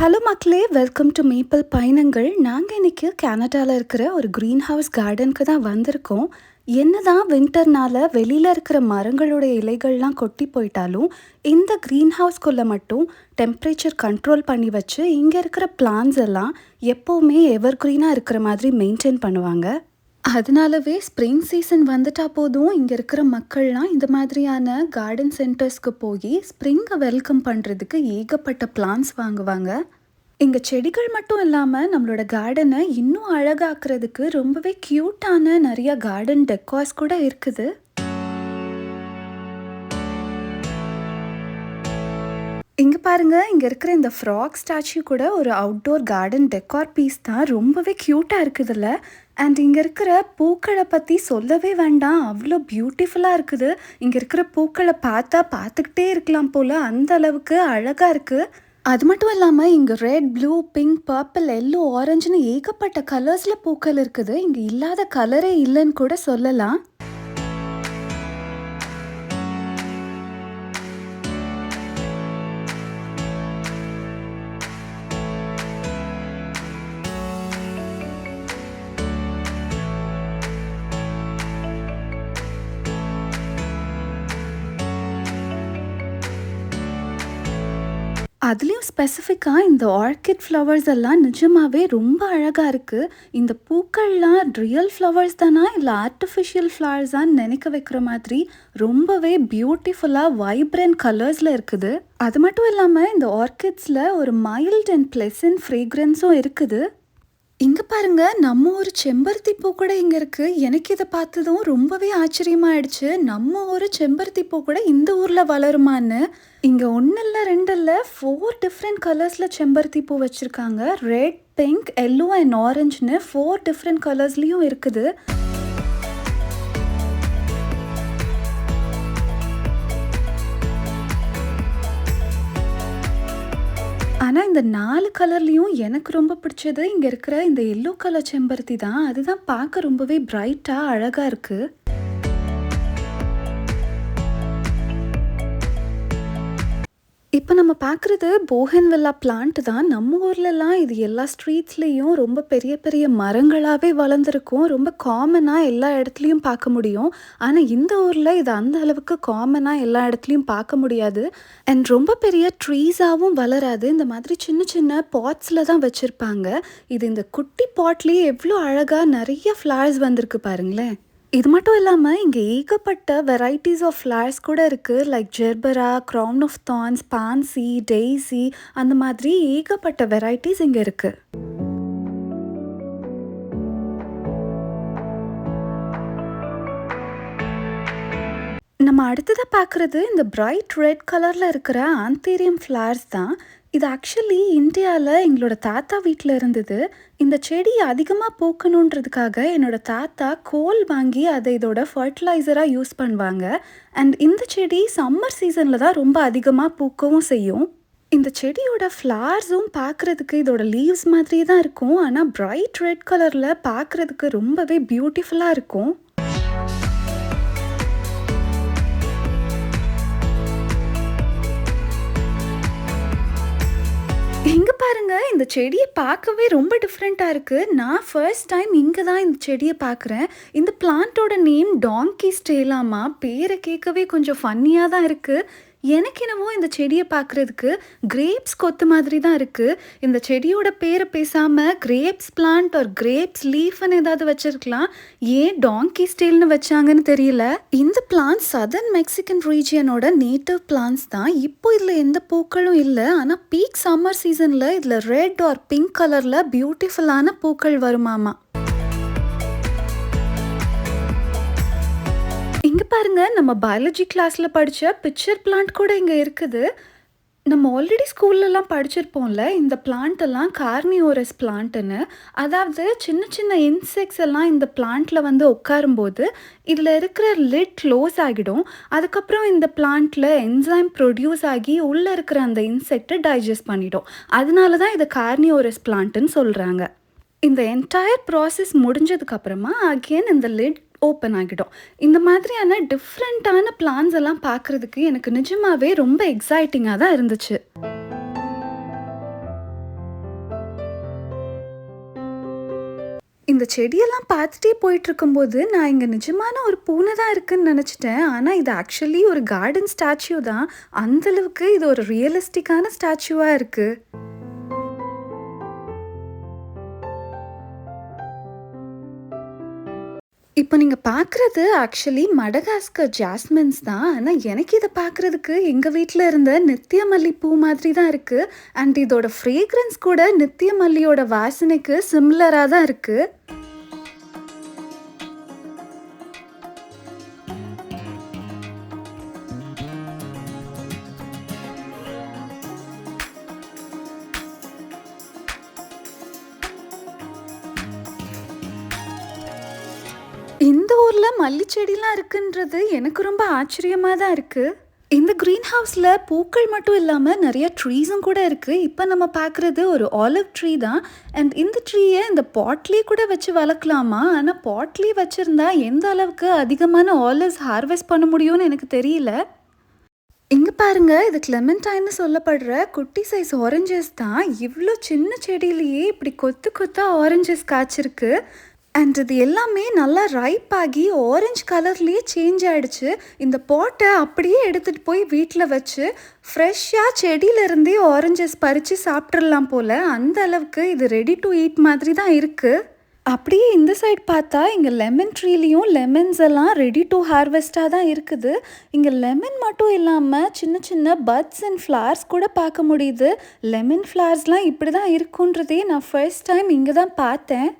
Hello மக்களே. Welcome to maple பயணங்கள் நாங்கள் இன்றைக்கி கனடாவில் இருக்கிற ஒரு க்ரீன் ஹவுஸ் கார்டனுக்கு தான் வந்திருக்கோம். என்னதான் வின்டர்னால வெளியில் இருக்கிற மரங்களுடைய இலைகள்லாம் கொட்டி போயிட்டாலும் இந்த க்ரீன் ஹவுஸ்குள்ளே மட்டும் டெம்பரேச்சர் கண்ட்ரோல் பண்ணி வச்சு இங்கே இருக்கிற பிளான்ஸ் எல்லாம் எப்போவுமே எவர் க்ரீனாக இருக்கிற மாதிரி மெயின்டைன் பண்ணுவாங்க. அதனாலவே ஸ்ப்ரிங் சீசன் வந்துட்டா போதும். இங்கே இருக்கிற மக்கள்லாம் இந்த மாதிரியான கார்டன் சென்டர்ஸ்க்கு போய் ஸ்ப்ரிங்கை வெல்கம் பண்ணுறதுக்கு ஏகப்பட்ட பிளான்ஸ் வாங்குவாங்க. இங்கே செடிகள் மட்டும் இல்லாமல் நம்மளோட கார்டனை இன்னும் அழகாக்குறதுக்கு ரொம்பவே க்யூட்டான நிறைய கார்டன் டெக்கார்ஸ் கூட இருக்குது. இங்கே பாருங்க இங்கே இருக்கிற இந்த ஃப்ராக் ஸ்டாச்சு கூட ஒரு அவுட்டோர் கார்டன் டெக்கார் பீஸ் தான் ரொம்பவே க்யூட்டாக இருக்குதுல்ல. அண்ட் இங்கே இருக்கிற பூக்களை பற்றி சொல்லவே வேண்டாம். அவ்வளோ பியூட்டிஃபுல்லாக இருக்குது. இங்கே இருக்கிற பூக்களை பார்த்தா பார்த்துக்கிட்டே இருக்கலாம் போல். அந்த அளவுக்கு அழகாக இருக்குது அது மட்டும் இல்லாமல் இங்கே red blue pink purple yellow ஆரஞ்சுன்னு ஏகப்பட்ட கலர்ஸில் பூக்கள் இருக்குது. இங்கே இல்லாத கலரே இல்லைன்னு கூட சொல்லலாம். அதுலேயும் ஸ்பெசிஃபிக்காக இந்த ஆர்கிட் ஃப்ளவர்ஸ் எல்லாம் நிஜமாகவே ரொம்ப அழகாக இருக்குது இந்த பூக்கள்லாம் ரியல் ஃப்ளவர்ஸ் தானா? இல்லை ஆர்டிஃபிஷியல் ஃப்ளவர்ஸான்னு நினைக்க வைக்கிற மாதிரி ரொம்பவே பியூட்டிஃபுல்லாக வைப்ரண்ட் கலர்ஸில் இருக்குது. அது மட்டும் இல்லாமல் இந்த ஆர்கிட்ஸில் ஒரு மைல்ட் அண்ட் ப்ளெசன்ட் ஃப்ரேக்ரன்ஸும் இருக்குது. இங்க பாருங்க நம்ம ஒரு செம்பருத்தி பூ கூட இங்க இருக்கு. எனக்கு இதை பார்த்ததும் ரொம்பவே ஆச்சரியமாயிடுச்சு. நம்ம ஒரு செம்பருத்தி பூ கூட இந்த ஊர்ல வளருமான்னு. இங்க ஒன்னு இல்ல ரெண்டு இல்ல ஃபோர் டிஃப்ரெண்ட் கலர்ஸ்ல செம்பருத்தி பூ வச்சிருக்காங்க. ரெட் பிங்க் எல்லோ அண்ட் ஆரஞ்சுன்னு ஃபோர் டிஃப்ரெண்ட் கலர்ஸ்லயும் இருக்குது. ஆனால் இந்த நாலு கலர்லேயும் எனக்கு ரொம்ப பிடிச்சது இங்கே இருக்கிற இந்த எல்லோ கலர் செம்பருத்தி தான். அதுதான் பார்க்க ரொம்பவே பிரைட்டாக அழகாக இருக்குது இப்போ நம்ம பார்க்குறது போகன்வில்லா பிளான்ட் தான். நம்ம ஊர்லலாம் இது எல்லா ஸ்ட்ரீட்ஸ்லேயும் ரொம்ப பெரிய பெரிய மரங்களாகவே வளர்ந்துருக்கும். ரொம்ப காமனாக எல்லா இடத்துலையும் பார்க்க முடியும். ஆனால் இந்த ஊரில் இது அந்த அளவுக்கு காமனாக எல்லா இடத்துலையும் பார்க்க முடியாது. அண்ட் ரொம்ப பெரிய ட்ரீஸாகவும் வளராது. இந்த மாதிரி சின்ன சின்ன பாட்ஸில் தான் வச்சுருப்பாங்க. இது இந்த குட்டி பாட்லேயே எவ்வளோ அழகாக நிறைய ஃப்ளவர்ஸ் வந்திருக்கு பாருங்களேன். இது மட்டும் இல்லாமல் இங்கே ஏகப்பட்ட வெரைட்டிஸ் ஆஃப் ஃப்ளார்ஸ் கூட இருக்குது like gerbera crown of thorns pansy daisy அந்த மாதிரி ஏகப்பட்ட வெரைட்டிஸ் இங்கே இருக்குது நம்ம அடுத்ததாக பார்க்குறது இந்த பிரைட் ரெட் கலரில் இருக்கிற ஆந்தேரியம் ஃப்ளார்ஸ் தான். இது ஆக்சுவலி இந்தியாவில் எங்களோட தாத்தா வீட்டில் இருந்தது. இந்த செடி அதிகமாக பூக்கணுன்றதுக்காக என்னோட தாத்தா கோல் வாங்கி அதை இதோட ஃபர்டிலைசராக யூஸ் பண்ணுவாங்க. அண்ட் இந்த செடி சம்மர் சீசனில் தான் ரொம்ப அதிகமாக பூக்கவும் செய்யும். இந்த செடியோட ஃப்ளவர்ஸும் பார்க்குறதுக்கு இதோட லீவ்ஸ் மாதிரியே தான் இருக்கும். ஆனால் பிரைட் ரெட் கலரில் பார்க்குறதுக்கு ரொம்பவே பியூட்டிஃபுல்லாக இருக்கும். இங்க பாருங்க இந்த செடியை பார்க்கவே ரொம்ப டிஃப்ரெண்ட்டாக இருக்குது நான் ஃபர்ஸ்ட் டைம் இங்கே தான் இந்த செடியை பார்க்குறேன். இந்த பிளான்ட்டோட நேம் டாங்கி ஸ்டேலாமா பேரை கேட்கவே கொஞ்சம் ஃபன்னியாக தான் இருக்குது எனக்கு என்னவோ இந்த செடியை பார்க்குறதுக்கு கிரேப்ஸ் கொத்து மாதிரி தான் இருக்குது இந்த செடியோட பேரை பேசாமல் கிரேப்ஸ் பிளான்ட் ஒரு கிரேப்ஸ் லீஃப்னு ஏதாவது வச்சுருக்கலாம். ஏன் டாங்கி ஸ்டீல்னு வச்சாங்கன்னு தெரியல. இந்த பிளான்ட் சதர்ன் மெக்சிகன் ரீஜியனோட நேட்டிவ் பிளான்ஸ் தான். இப்போ இதில் எந்த பூக்களும் இல்லை. ஆனால் பீக் சம்மர் சீசனில் இதில் ரெட் ஆர் பிங்க் கலரில் பியூட்டிஃபுல்லான பூக்கள் வருமாமா. பாருங்க நம்ம பயாலஜி கிளாஸில் படித்த பிக்சர் பிளான்ட் கூட இங்கே இருக்குது. நம்ம ஆல்ரெடி ஸ்கூல்லலாம் படிச்சிருப்போம்ல இந்த பிளான்ட் எல்லாம் கார்னியோரஸ் பிளான்ட்டுன்னு அதாவது சின்ன சின்ன இன்செக்ட்ஸ் எல்லாம் இந்த பிளான்ட்டில் வந்து உட்காரும்போது இதில் இருக்கிற லிட் க்ளோஸ் ஆகிடும். அதுக்கப்புறம் இந்த பிளான்ட்டில் என்சைம் ப்ரொடியூஸ் ஆகி உள்ளே இருக்கிற அந்த இன்செக்டை டைஜஸ்ட் பண்ணிடும். அதனால தான் இது கார்னியோரஸ் பிளான்ட்டுன்னு சொல்கிறாங்க இந்த என்டையர் ப்ராசஸ் முடிஞ்சதுக்கப்புறமா அகெயின் இந்த லிட் ஓப்பன் ஆகிடும். இந்த மாதிரியான டிஃப்ரெண்ட்டான பிளான்ஸ் எல்லாம் பார்க்குறதுக்கு எனக்கு நிஜமாகவே ரொம்ப எக்ஸைட்டிங்காக தான் இருந்துச்சு. இந்த செடியெல்லாம் பார்த்துட்டே போயிட்டுருக்கும்போது நான் இங்கே நிஜமான ஒரு பூனை தான் இருக்குதுன்னு நினச்சிட்டேன். ஆனால் இது ஆக்சுவலி ஒரு கார்டன் ஸ்டாச்சு தான். அந்தளவுக்கு இது ஒரு ரியலிஸ்டிக்கான ஸ்டாச்சுவாக இருக்குது இப்போ நீங்கள் பார்க்குறது ஆக்சுவலி மடகாஸ்கர் ஜாஸ்மின்ஸ் தான். ஆனால் எனக்கு இதை பார்க்குறதுக்கு எங்கள் வீட்டில் இருந்த நித்திய மல்லி பூ மாதிரி தான் இருக்குது அண்ட் இதோட ஃப்ரேக்ரன்ஸ் கூட நித்திய மல்லியோட வாசனைக்கு சிம்லராக தான் இருக்குது ஊரில் மல்லி செடிலாம் இருக்குன்றது எனக்கு ரொம்ப ஆச்சரியமாக தான் இருக்குது இந்த க்ரீன் ஹவுஸில் பூக்கள் மட்டும் இல்லாமல் நிறைய ட்ரீஸும் கூட இருக்குது இப்போ நம்ம பார்க்குறது ஒரு ஆலிவ் ட்ரீ தான். அண்ட் இந்த ட்ரீயை இந்த பாட்லேயே கூட வச்சு வளர்க்கலாமா? ஆனால் பாட்லேயே வச்சுருந்தா எந்த அளவுக்கு அதிகமான ஆலிவ்ஸ் ஹார்வெஸ்ட் பண்ண முடியும்னு எனக்கு தெரியல. இங்கே பாருங்க இது கிளெமெண்டைன்னு சொல்லப்படுற குட்டி சைஸ் ஆரஞ்சஸ் தான். இவ்வளோ சின்ன செடியிலேயே இப்படி கொத்து கொத்தா ஆரஞ்சஸ் காய்ச்சிருக்கு. அண்ட் இது எல்லாமே நல்லா ரைப் ஆகி ஆரஞ்சு கலர்லேயே சேஞ்ச் ஆகிடுச்சு இந்த பாட்டை அப்படியே எடுத்துகிட்டு போய் வீட்டில் வச்சு ஃப்ரெஷ்ஷாக செடியிலேருந்தே ஆரஞ்சஸ் பறித்து சாப்பிட்றலாம் போல். அந்த அளவுக்கு இது ரெடி டு ஈட் மாதிரி தான் இருக்குது அப்படியே இந்த சைட் பார்த்தா இங்கே லெமன் ட்ரீலேயும் லெமன்ஸ் எல்லாம் ரெடி டு ஹார்வெஸ்ட்டாக தான் இருக்குது. இங்கே லெமன் மட்டும் இல்லாமல் சின்ன சின்ன பட்ஸ் அண்ட் ஃப்ளார்ஸ் கூட பார்க்க முடியுது. லெமன் ஃப்ளார்ஸ்லாம் இப்படி தான் இருக்குன்றதே நான் ஃபர்ஸ்ட் டைம் இங்கே தான் பார்த்தேன்.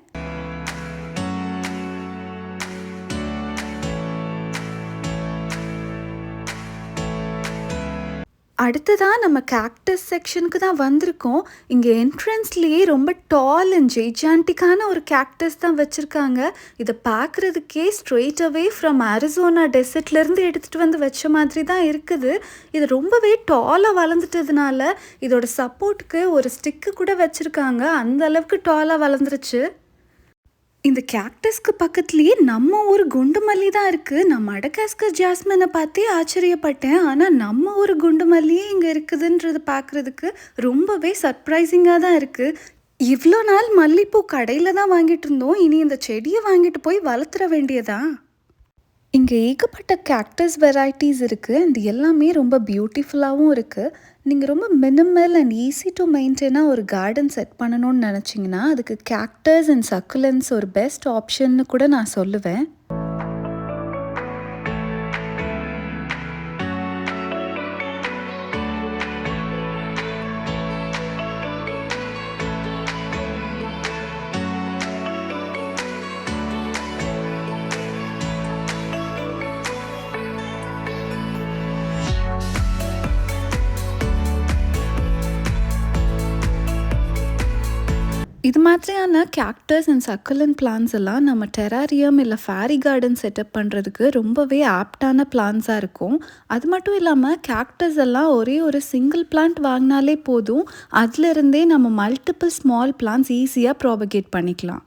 அடுத்ததாக நம்ம கேக்டஸ் செக்ஷனுக்கு தான் வந்திருக்கோம். இங்கே என்ட்ரன்ஸ்லேயே ரொம்ப டால் அண்ட் ஜெய்ஜான்டிக்கான ஒரு கேக்டஸ் தான் வச்சுருக்காங்க. இதை பார்க்குறதுக்கே ஸ்ட்ரெயிட் அவே ஃப்ரம் அரிசோனா டெசர்ட்லேருந்து எடுத்துகிட்டு வந்து வச்ச மாதிரி தான் இருக்குது. இது ரொம்பவே டாலாக வளர்ந்துட்டதுனால இதோட சப்போர்ட்டுக்கு ஒரு ஸ்டிக்கு கூட வச்சுருக்காங்க. அந்த அளவுக்கு டாலாக வளர்ந்துருச்சு. இந்த கேக்டஸ்க்கு பக்கத்துலேயே நம்ம ஊர் குண்டு மல்லி தான் இருக்குது நான் மடகாஸ்கர் ஜாஸ்மினை பார்த்தே ஆச்சரியப்பட்டேன். ஆனால் நம்ம ஊர் குண்டு மல்லியே இங்கே இருக்குதுன்றது பார்க்குறதுக்கு ரொம்பவே சர்ப்ரைசிங்காக தான் இருக்குது இவ்வளோ நாள் மல்லிப்பூ கடையில் தான் வாங்கிட்டு இருந்தோம். இனி இந்த செடியை வாங்கிட்டு போய் வளர்த்துற வேண்டியதா? இங்கே ஏகப்பட்ட கேக்டஸ் வெரைட்டிஸ் இருக்குது அண்ட் எல்லாமே ரொம்ப பியூட்டிஃபுல்லாகவும் இருக்குது நீங்கள் ரொம்ப மினிமல் அண்ட் ஈஸி டு மெயின்டைனாக ஒரு கார்டன் செட் பண்ணணும்னு நினச்சிங்கன்னா அதுக்கு கேக்டர்ஸ் அண்ட் சக்குலன்ஸ் ஒரு பெஸ்ட் ஆப்ஷன்னு கூட நான் சொல்லுவேன். இது மாதிரியான கேக்டர்ஸ் அண்ட் சக்குலன் பிளான்ஸ் எல்லாம் நம்ம டெராரியம் இல்லை ஃபேரி கார்டன் செட்டப் பண்ணுறதுக்கு ரொம்பவே ஆப்டான பிளான்ஸாக இருக்கும். அது மட்டும் இல்லாமல் கேக்டர்ஸ் எல்லாம் ஒரே ஒரு சிங்கிள் பிளான்ட் வாங்கினாலே போதும். அதுலேருந்தே நம்ம மல்டிபிள் ஸ்மால் பிளான்ஸ் ஈஸியாக ப்ராபகேட் பண்ணிக்கலாம்.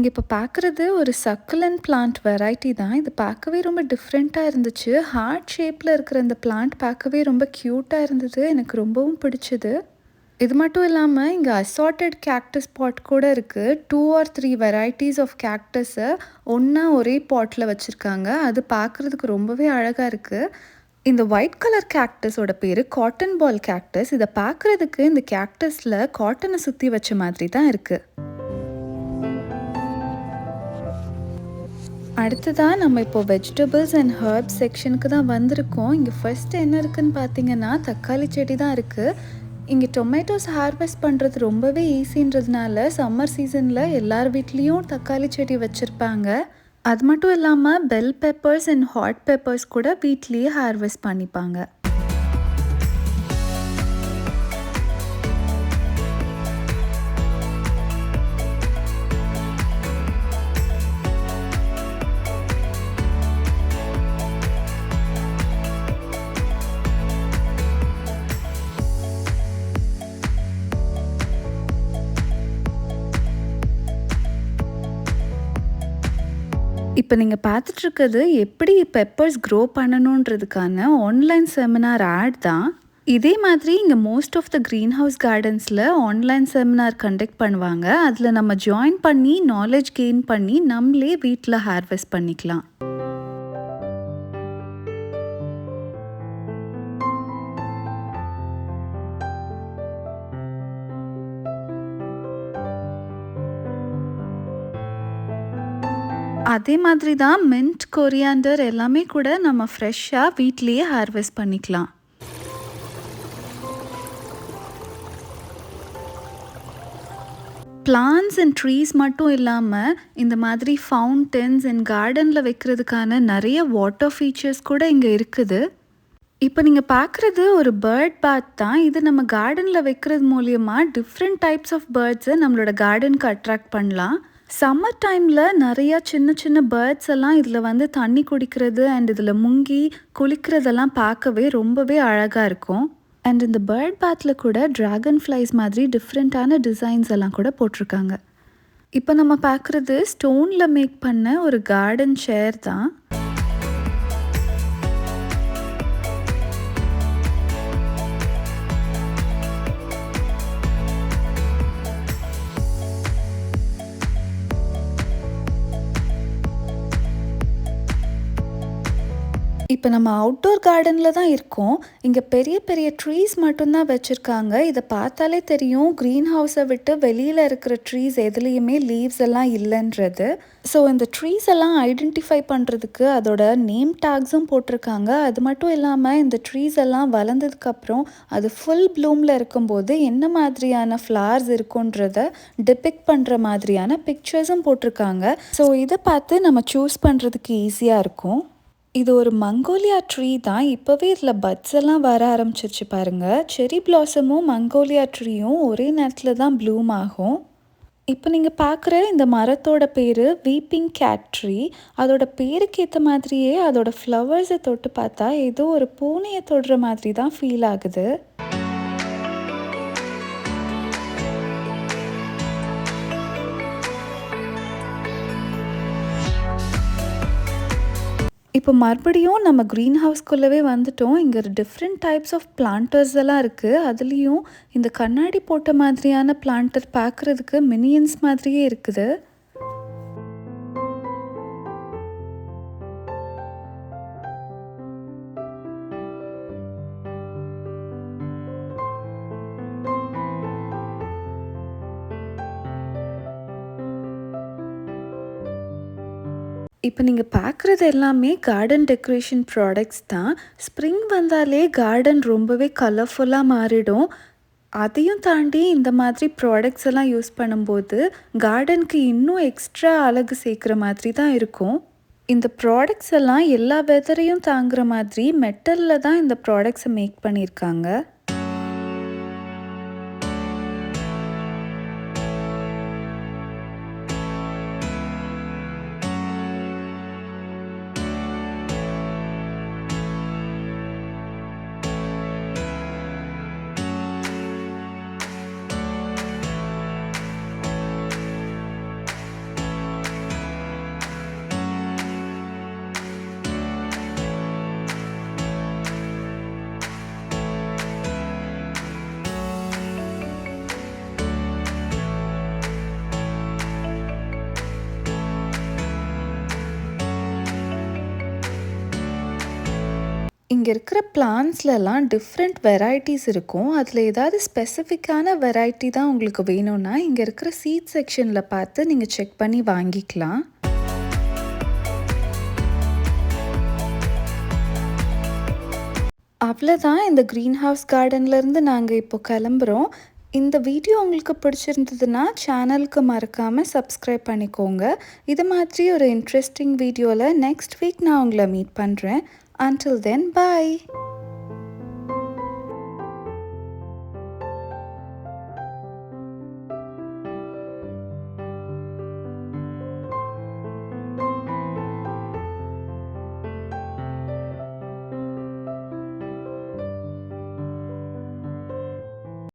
நீங்கள் இப்போ பார்க்குறது ஒரு சக்குலன் பிளான்ட் வெரைட்டி தான். இது பார்க்கவே ரொம்ப டிஃப்ரெண்ட்டாக இருந்துச்சு. ஹார்ட் ஷேப்பில் இருக்கிற இந்த பிளான்ட் பார்க்கவே ரொம்ப க்யூட்டாக இருந்தது. எனக்கு ரொம்பவும் பிடிச்சது. இது மட்டும் இல்லாமல் இங்கே அசார்ட்டட் கேக்டஸ் பாட் கூட இருக்குது two or three varieties of கேக்டஸை ஒன்றா ஒரே பாட்டில் வச்சுருக்காங்க. அது பார்க்குறதுக்கு ரொம்பவே அழகாக இருக்குது இந்த ஒயிட் கலர் கேக்டஸோட பேர் காட்டன் பால் கேக்டஸ் இதை பார்க்குறதுக்கு இந்த கேக்டஸில் காட்டனை சுற்றி வச்ச மாதிரி தான் இருக்குது அடுத்ததாக நம்ம இப்போ வெஜிடபிள்ஸ் அண்ட் ஹர்ப்ஸ் செக்ஷனுக்கு தான் வந்திருக்கோம். இங்கே ஃபஸ்ட்டு என்ன இருக்குன்னு பார்த்தீங்கன்னா தக்காளி செடி தான் இருக்குது இங்கே டொமேட்டோஸ் ஹார்வெஸ்ட் பண்ணுறது ரொம்பவே ஈஸின்றதுனால சம்மர் சீசனில் எல்லார் வீட்லேயும் தக்காளி செடி வச்சுருப்பாங்க. அது மட்டும் இல்லாமல் bell peppers and hot peppers கூட வீட்லேயே ஹார்வெஸ்ட் பண்ணிப்பாங்க. இப்போ நீங்கள் பார்த்துட்ருக்கிறது எப்படி பெப்பர்ஸ் க்ரோ பண்ணணுன்றதுக்கான ஆன்லைன் செமினார் ஆட் தான். இதே மாதிரி இங்கே most of the green house கார்டன்ஸில் online seminar conduct பண்ணுவாங்க. அதில் நம்ம ஜாயின் பண்ணி நாலேஜ் கெயின் பண்ணி நம்மளே வீட்டில் ஹார்வெஸ்ட் பண்ணிக்கலாம். அதே மாதிரி தான் மின்ட் கொரியாண்டர் எல்லாமே கூட நம்ம ஃப்ரெஷ்ஷாக வீட்லேயே ஹார்வெஸ்ட் பண்ணிக்கலாம். பிளான்ஸ் அண்ட் ட்ரீஸ் மட்டும் இல்லாமல் இந்த மாதிரி ஃபவுண்டன்ஸ் அண்ட் கார்டனில் வைக்கிறதுக்கான நிறைய வாட்டர் ஃபீச்சர்ஸ் கூட இங்கே இருக்குது. இப்போ நீங்கள் பார்க்குறது ஒரு பேர்ட் பாத் தான். இது நம்ம கார்டனில் வைக்கிறது மூலியமாக டிஃப்ரெண்ட் டைப்ஸ் ஆஃப் பேர்ட்ஸை நம்மளோட கார்டனுக்கு அட்ராக்ட் பண்ணலாம். சம்மர் டைமில் நிறையா சின்ன சின்ன பேர்ட்ஸ் எல்லாம் இதில் வந்து தண்ணி குடிக்கிறது அண்ட் இதில் முங்கி குளிக்கிறதெல்லாம் பார்க்கவே ரொம்பவே அழகாக இருக்கும். அண்ட் இந்த பேர்ட் பாத்தில் கூட ட்ராகன் ஃப்ளைஸ் மாதிரி டிஃப்ரெண்ட்டான டிசைன்ஸ் எல்லாம் கூட போட்டிருக்காங்க. இப்போ நம்ம பார்க்குறது ஸ்டோனில் மேக் பண்ண ஒரு கார்டன் சேர் தான். இப்போ நம்ம அவுட்டோர் கார்டனில் தான் இருக்கோம். இங்கே பெரிய பெரிய ட்ரீஸ் மட்டும்தான் வச்சுருக்காங்க. இதை பார்த்தாலே தெரியும் க்ரீன் ஹவுஸை விட்டு வெளியில் இருக்கிற ட்ரீஸ் எதுலேயுமே லீவ்ஸ் எல்லாம் இல்லைன்றது. ஸோ இந்த ட்ரீஸ் எல்லாம் ஐடென்டிஃபை பண்ணுறதுக்கு அதோட நேம் டேக்ஸும் போட்டிருக்காங்க. அது மட்டும் இல்லாமல் இந்த ட்ரீஸ் எல்லாம் வளர்ந்ததுக்கப்புறம் அது ஃபுல் ப்ளூமில் இருக்கும்போது என்ன மாதிரியான ஃப்ளார்ஸ் இருக்குன்றத டிபிக் பண்ணுற மாதிரியான பிக்சர்ஸும் போட்டிருக்காங்க. ஸோ இதை பார்த்து நம்ம சூஸ் பண்ணுறதுக்கு ஈஸியாக இருக்கும். இது ஒரு மங்கோலியா ட்ரீ தான். இப்போவே இதில் பட்ஸ் எல்லாம் வர ஆரம்பிச்சிருச்சு பாருங்கள் செரி பிளாசமும் மங்கோலியா ட்ரீயும் ஒரே நேரத்தில் தான் ப்ளூம் ஆகும். இப்போ நீங்கள் பார்க்குற இந்த மரத்தோட பேர் வீப்பிங் கேட் ட்ரீ அதோட பேருக்கு ஏற்ற மாதிரியே அதோட ஃப்ளவர்ஸை தொட்டு பார்த்தா ஏதோ ஒரு பூனையை தொடுற மாதிரி தான் ஃபீல் ஆகுது. இப்போ மறுபடியும் நம்ம க்ரீன் ஹவுஸ்க்குள்ளவே வந்துட்டோம். இங்கே டிஃப்ரெண்ட் டைப்ஸ் ஆஃப் பிளான்டர்ஸ் எல்லாம் இருக்குது அதுலேயும் இந்த கண்ணாடி போட்ட மாதிரியான பிளான்டர் பார்க்குறதுக்கு மினியன்ஸ் மாதிரியே இருக்குது. இப்போ நீங்கள் பார்க்குறது எல்லாமே கார்டன் டெக்கரேஷன் ப்ராடக்ட்ஸ் தான். ஸ்ப்ரிங் வந்தாலே கார்டன் ரொம்பவே கலர்ஃபுல்லாக மாறிடும். அதையும் தாண்டி இந்த மாதிரி ப்ராடக்ட்ஸ் எல்லாம் யூஸ் பண்ணும்போது கார்டனுக்கு இன்னும் எக்ஸ்ட்ரா அழகு சேர்க்குற மாதிரி தான் இருக்கும். இந்த ப்ராடக்ட்ஸ் எல்லாம் எல்லா வெதரையும் தாங்குற மாதிரி மெட்டலில் தான் இந்த ப்ராடக்ட்ஸை மேக் பண்ணியிருக்காங்க. இங்கே இருக்கிற பிளான்ஸ்லலாம் டிஃப்ரெண்ட் வெரைட்டிஸ் இருக்கும். அதில் ஏதாவது ஸ்பெசிஃபிக்கான வெரைட்டி தான் உங்களுக்கு வேணும்னா இங்கே இருக்கிற சீட் செக்ஷனில் பார்த்து நீங்கள் செக் பண்ணி வாங்கிக்கலாம். அவ்வளோதான் இந்த க்ரீன் ஹவுஸ் கார்டன்லேருந்து நாங்கள் இப்போ கிளம்புறோம். இந்த வீடியோ உங்களுக்கு பிடிச்சிருந்ததுன்னா சேனலுக்கு மறக்காமல் சப்ஸ்கிரைப் பண்ணிக்கோங்க. இது மாதிரி ஒரு இன்ட்ரெஸ்டிங் வீடியோவில் நெக்ஸ்ட் வீக் நான் உங்களை மீட் பண்ணுறேன் Until then, bye.